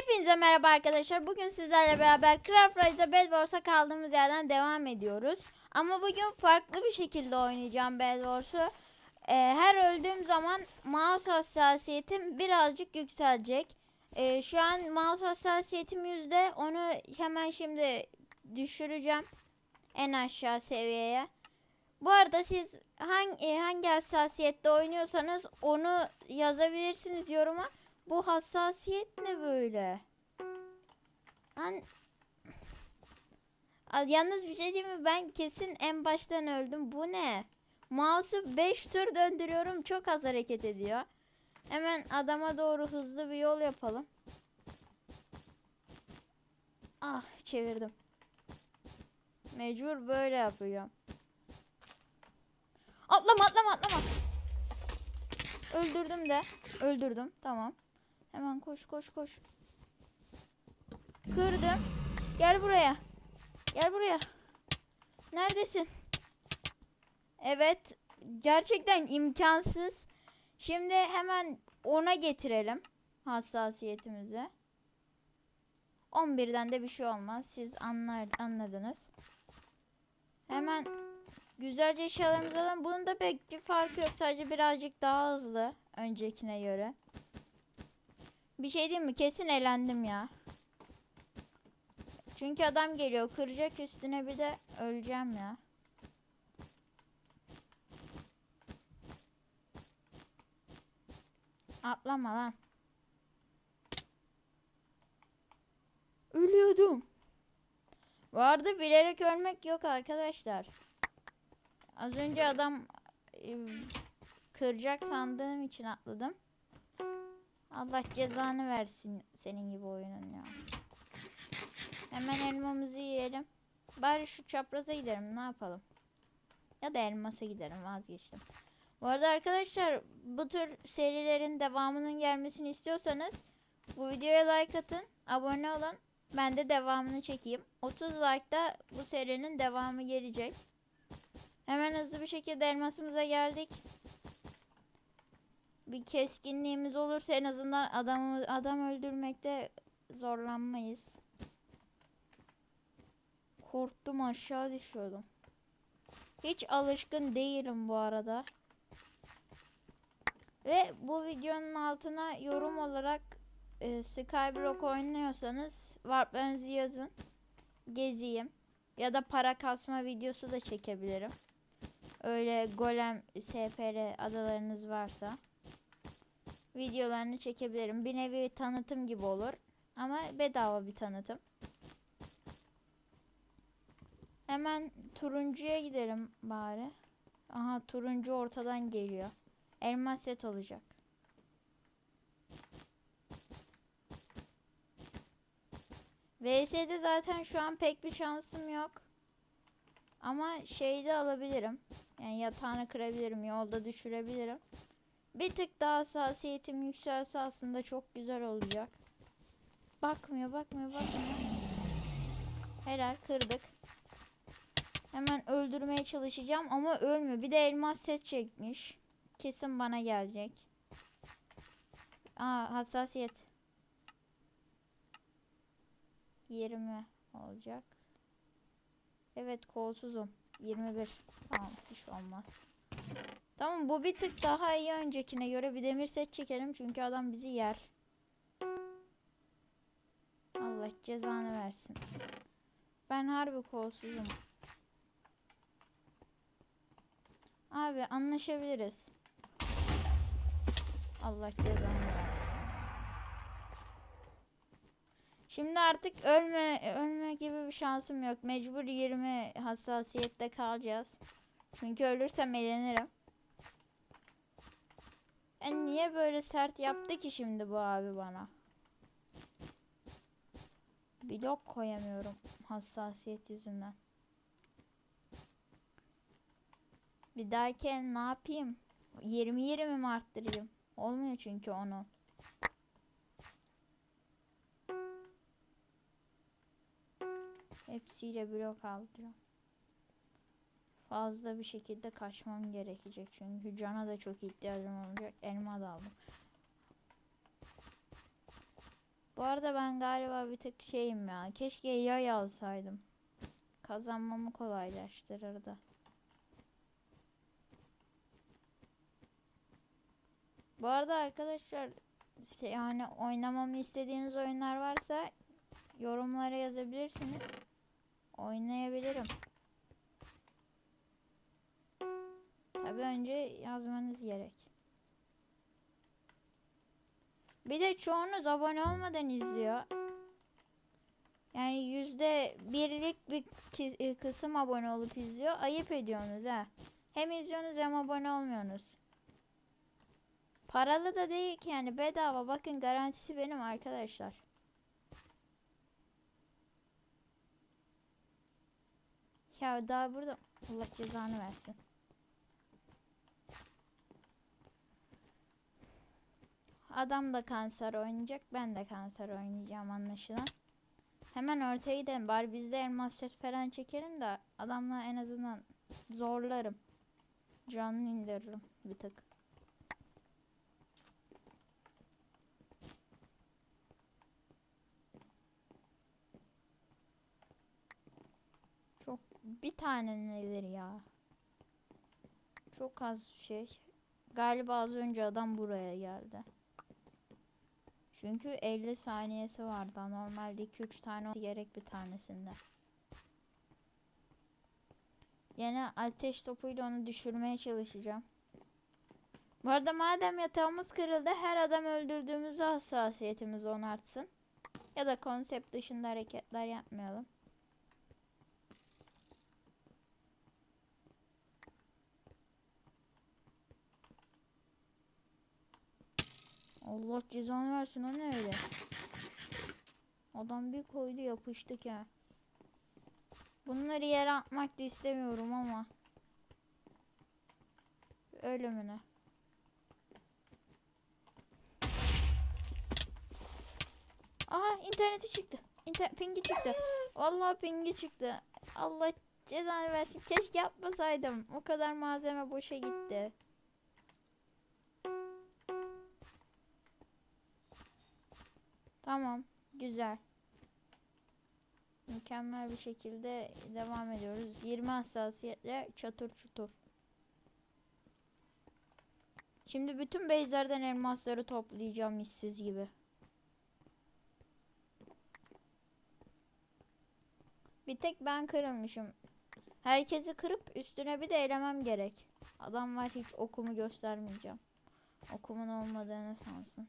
Hepinize merhaba arkadaşlar. Bugün sizlerle beraber Craft Rise'da Bed kaldığımız yerden devam ediyoruz. Ama bugün farklı bir şekilde oynayacağım Bed. Ee, her öldüğüm zaman mouse hassasiyetim birazcık yükselecek. Ee, şu an mouse hassasiyetim yüzde. Onu hemen şimdi düşüreceğim en aşağı seviyeye. Bu arada siz hangi, hangi hassasiyette oynuyorsanız onu yazabilirsiniz yoruma. Bu hassasiyet ne böyle? Al, yalnız bir şey diyeyim mi? Ben kesin en baştan öldüm. Bu ne? Mouse'u 5 tur döndürüyorum. Çok az hareket ediyor. Hemen adama doğru hızlı bir yol yapalım. Ah çevirdim. Mecbur böyle yapıyorum. Atlama atlama atlama. Öldürdüm de. Öldürdüm. Tamam. Hemen koş koş koş. Kırdım. Gel buraya. Gel buraya. Neredesin? Evet. Gerçekten imkansız. Şimdi hemen ona getirelim hassasiyetimizi. 11'den de bir şey olmaz. Siz anlar, anladınız. Hemen güzelce eşyalarımızı alalım. Bunun da pek bir farkı yok. Sadece birazcık daha hızlı öncekine göre. Bir şey diyeyim mi? Kesin elendim ya. Çünkü adam geliyor. Kıracak üstüne bir de öleceğim ya. Atlama lan. Ölüyordum. Bu arada bilerek ölmek yok arkadaşlar. Az önce adam e, kıracak sandığım için atladım. Allah cezanı versin senin gibi oyunun ya. Hemen elmamızı yiyelim. Bari şu çapraza gidelim ne yapalım. Ya da elmasa gidelim vazgeçtim. Bu arada arkadaşlar bu tür serilerin devamının gelmesini istiyorsanız bu videoya like atın, abone olun. Ben de devamını çekeyim. 30 like'da bu serinin devamı gelecek. Hemen hızlı bir şekilde elmasımıza geldik. Bir keskinliğimiz olursa en azından adamı adam öldürmekte zorlanmayız. Korktum aşağı düşüyordum. Hiç alışkın değilim bu arada. Ve bu videonun altına yorum olarak e, Skyblock oynuyorsanız warplarınızı yazın. Gezeyim. Ya da para kasma videosu da çekebilirim. Öyle golem SPR adalarınız varsa. Videolarını çekebilirim. Bir nevi tanıtım gibi olur. Ama bedava bir tanıtım. Hemen turuncuya gidelim bari. Aha turuncu ortadan geliyor. Elmas set olacak. VS'de zaten şu an pek bir şansım yok. Ama şeyde alabilirim. Yani yatağını kırabilirim, yolda düşürebilirim. Bir tık daha hassasiyetim yükselse aslında çok güzel olacak. Bakmıyor, bakmıyor, bakmıyor. Helal kırdık. Hemen öldürmeye çalışacağım ama ölmüyor. Bir de elmas set çekmiş. Kesin bana gelecek. Aa hassasiyet. 20 olacak. Evet kolsuzum. 21. Tamam hiç olmaz. Tamam bu bir tık daha iyi öncekine göre bir demir set çekelim çünkü adam bizi yer. Allah cezanı versin. Ben harbi kolsuzum. Abi anlaşabiliriz. Allah cezanı versin. Şimdi artık ölme ölme gibi bir şansım yok. Mecbur 20 hassasiyette kalacağız. Çünkü ölürsem eğlenirim. E niye böyle sert yaptı ki şimdi bu abi bana? Blok koyamıyorum hassasiyet yüzünden. Bir dahaki ne yapayım? 20 20 mi arttırayım? Olmuyor çünkü onu. Hepsiyle blok aldım. Fazla bir şekilde kaçmam gerekecek çünkü cana da çok ihtiyacım olacak. Elma da aldım. Bu arada ben galiba bir tık şeyim ya. Keşke yay alsaydım. Kazanmamı kolaylaştırırdı. Bu arada arkadaşlar yani oynamamı istediğiniz oyunlar varsa yorumlara yazabilirsiniz. Oynayabilirim. Önce yazmanız gerek. Bir de çoğunuz abone olmadan izliyor. Yani yüzde birlik bir e, kısım abone olup izliyor. Ayıp ediyorsunuz ha. Hem izliyorsunuz hem abone olmuyorsunuz. Paralı da değil ki yani bedava. Bakın garantisi benim arkadaşlar. Ya daha burada Allah cezanı versin. Adam da kanser oynayacak. Ben de kanser oynayacağım anlaşılan. Hemen ortaya gidelim. Bari biz de elmas set falan çekelim de adamla en azından zorlarım. Canını indiririm bir tık. Çok bir tane nedir ya? Çok az şey. Galiba az önce adam buraya geldi. Çünkü 50 saniyesi vardı. Normalde 2-3 tane olması gerek bir tanesinde. Yine ateş topuyla onu düşürmeye çalışacağım. Bu arada madem yatağımız kırıldı her adam öldürdüğümüzde hassasiyetimiz on artsın. Ya da konsept dışında hareketler yapmayalım. Allah cezanı versin o ne öyle? Adam bir koydu yapıştık ya. Bunları yere atmak da istemiyorum ama. Ölümüne. Aha interneti çıktı. İnter pingi çıktı. Vallahi pingi çıktı. Allah cezanı versin. Keşke yapmasaydım. O kadar malzeme boşa gitti. Tamam. Güzel. Mükemmel bir şekilde devam ediyoruz. 20 hassasiyetle çatır çutur. Şimdi bütün base'lerden elmasları toplayacağım işsiz gibi. Bir tek ben kırılmışım. Herkesi kırıp üstüne bir de elemem gerek. Adam var hiç okumu göstermeyeceğim. Okumun olmadığını sansın.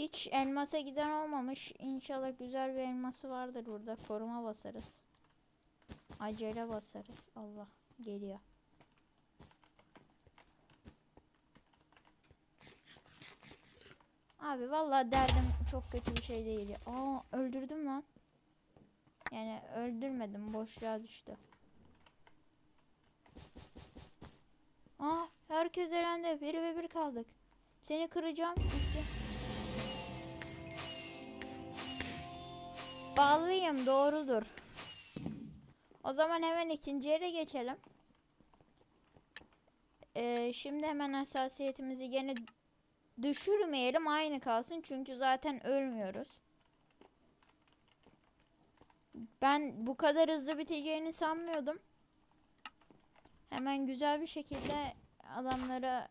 Hiç elmasa giden olmamış. İnşallah güzel bir elması vardır burada. Koruma basarız. Acele basarız. Allah geliyor. Abi vallahi derdim çok kötü bir şey değil. Aa öldürdüm lan. Yani öldürmedim boşluğa düştü. Aa herkes elendi. Bir ve bir kaldık. Seni kıracağım. Bağlıyım doğrudur. O zaman hemen ikinciye de geçelim. Ee, şimdi hemen hassasiyetimizi gene düşürmeyelim aynı kalsın çünkü zaten ölmüyoruz. Ben bu kadar hızlı biteceğini sanmıyordum. Hemen güzel bir şekilde adamları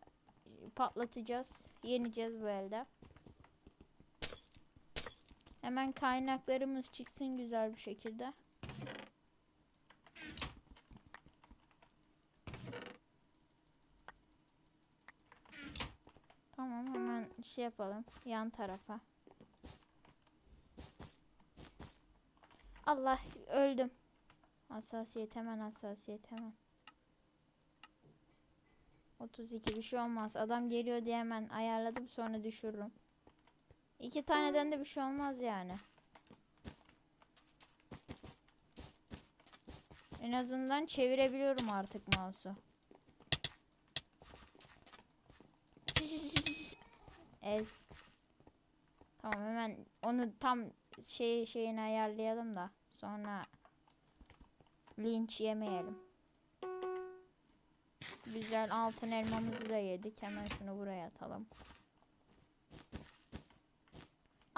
patlatacağız. Yeneceğiz bu elde. Hemen kaynaklarımız çıksın güzel bir şekilde. Tamam hemen şey yapalım yan tarafa. Allah öldüm. Hassasiyet hemen hassasiyet hemen. 32 bir şey olmaz. Adam geliyor diye hemen ayarladım sonra düşürürüm. İki taneden de bir şey olmaz yani. En azından çevirebiliyorum artık mouse'u. Ez. Tamam hemen onu tam şey şeyini ayarlayalım da sonra linç yemeyelim. Güzel altın elmamızı da yedik. Hemen şunu buraya atalım.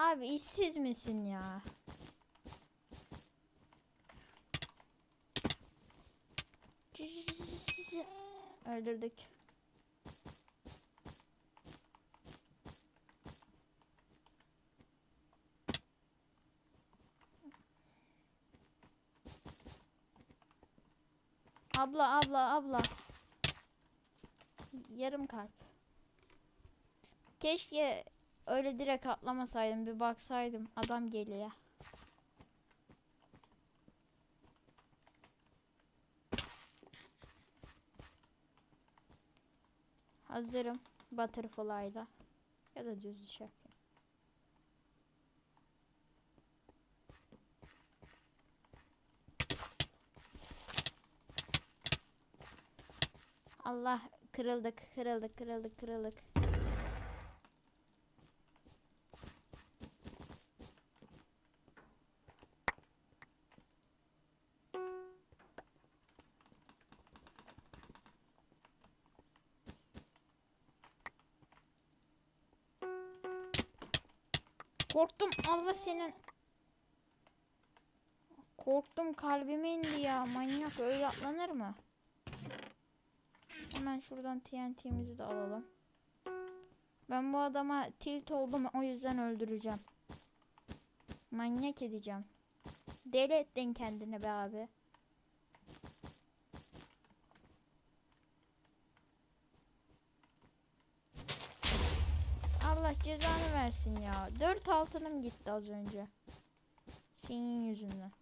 Abi işsiz misin ya? Öldürdük. Abla abla abla. Yarım kalp. Keşke öyle direkt atlamasaydım bir baksaydım adam geliyor. Hazırım butterfly'la ya da düz yapayım. Allah kırıldık kırıldık kırıldık kırıldık. Korktum Allah senin. Korktum kalbime indi ya manyak öyle atlanır mı? Hemen şuradan TNT'mizi de alalım. Ben bu adama tilt oldum o yüzden öldüreceğim. Manyak edeceğim. Deli ettin kendini be abi. Allah cezanı versin ya. Dört altınım gitti az önce. Senin yüzünden.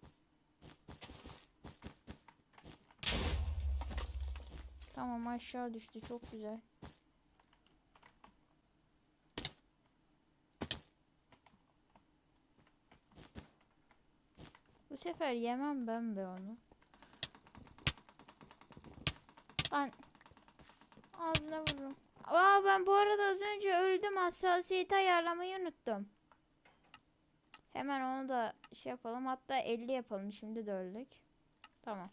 Tamam aşağı düştü çok güzel. Bu sefer yemem ben be onu. Ben ağzına vururum. Aa ben bu arada az önce öldüm. Hassasiyeti ayarlamayı unuttum. Hemen onu da şey yapalım. Hatta 50 yapalım. Şimdi de öldük. Tamam.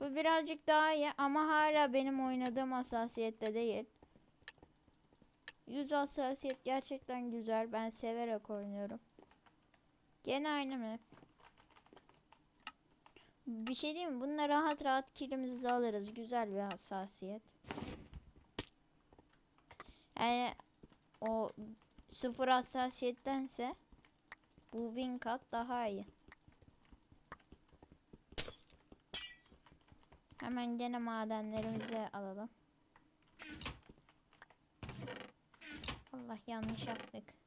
Bu birazcık daha iyi ama hala benim oynadığım hassasiyette değil. 100 hassasiyet gerçekten güzel. Ben severek oynuyorum. Gene aynı mı? Bir şey diyeyim mi? Bununla rahat rahat kilimizi alırız. Güzel bir hassasiyet. Yani o sıfır hassasiyettense bu bin kat daha iyi. Hemen gene madenlerimizi alalım. Allah yanlış yaptık.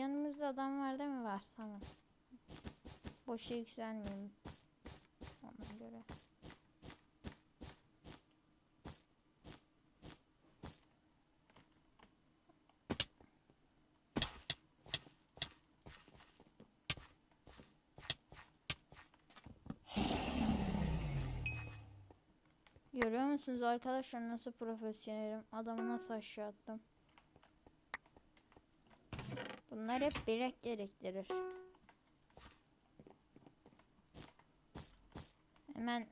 Yanımızda adam var değil mi? Var. Tamam. Boşa yükselmeyelim. Ona göre. Görüyor musunuz arkadaşlar nasıl profesyonelim? Adamı nasıl aşağı attım? Bunlar hep bilek gerektirir. Hemen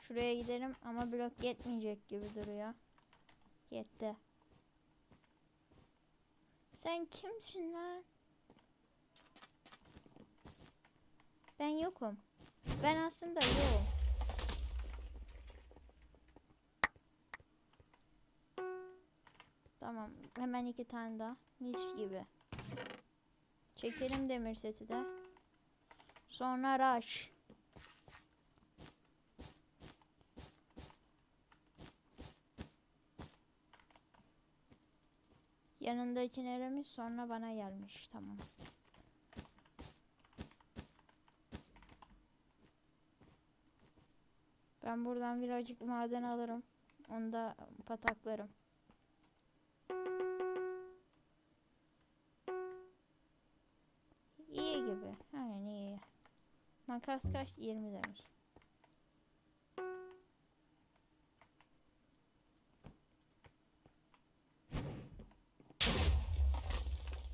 şuraya gidelim ama blok yetmeyecek gibi duruyor. Yetti. Sen kimsin lan? Ben yokum. Ben aslında yokum. Tamam. Hemen iki tane daha. Mis gibi. Çekelim demir seti de. Sonra rush. Yanındaki neremiz sonra bana gelmiş. Tamam. Ben buradan birazcık maden alırım. Onu da pataklarım. Makas kaç? 20 demir.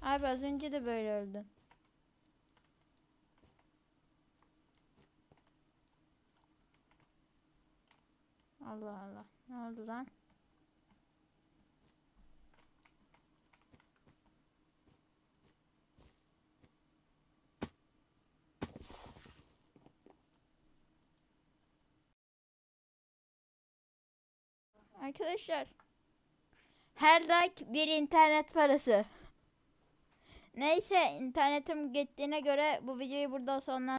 Abi az önce de böyle öldün. Allah Allah. Ne oldu lan? Arkadaşlar her like bir internet parası. Neyse internetim gittiğine göre bu videoyu burada sonlandırıyorum.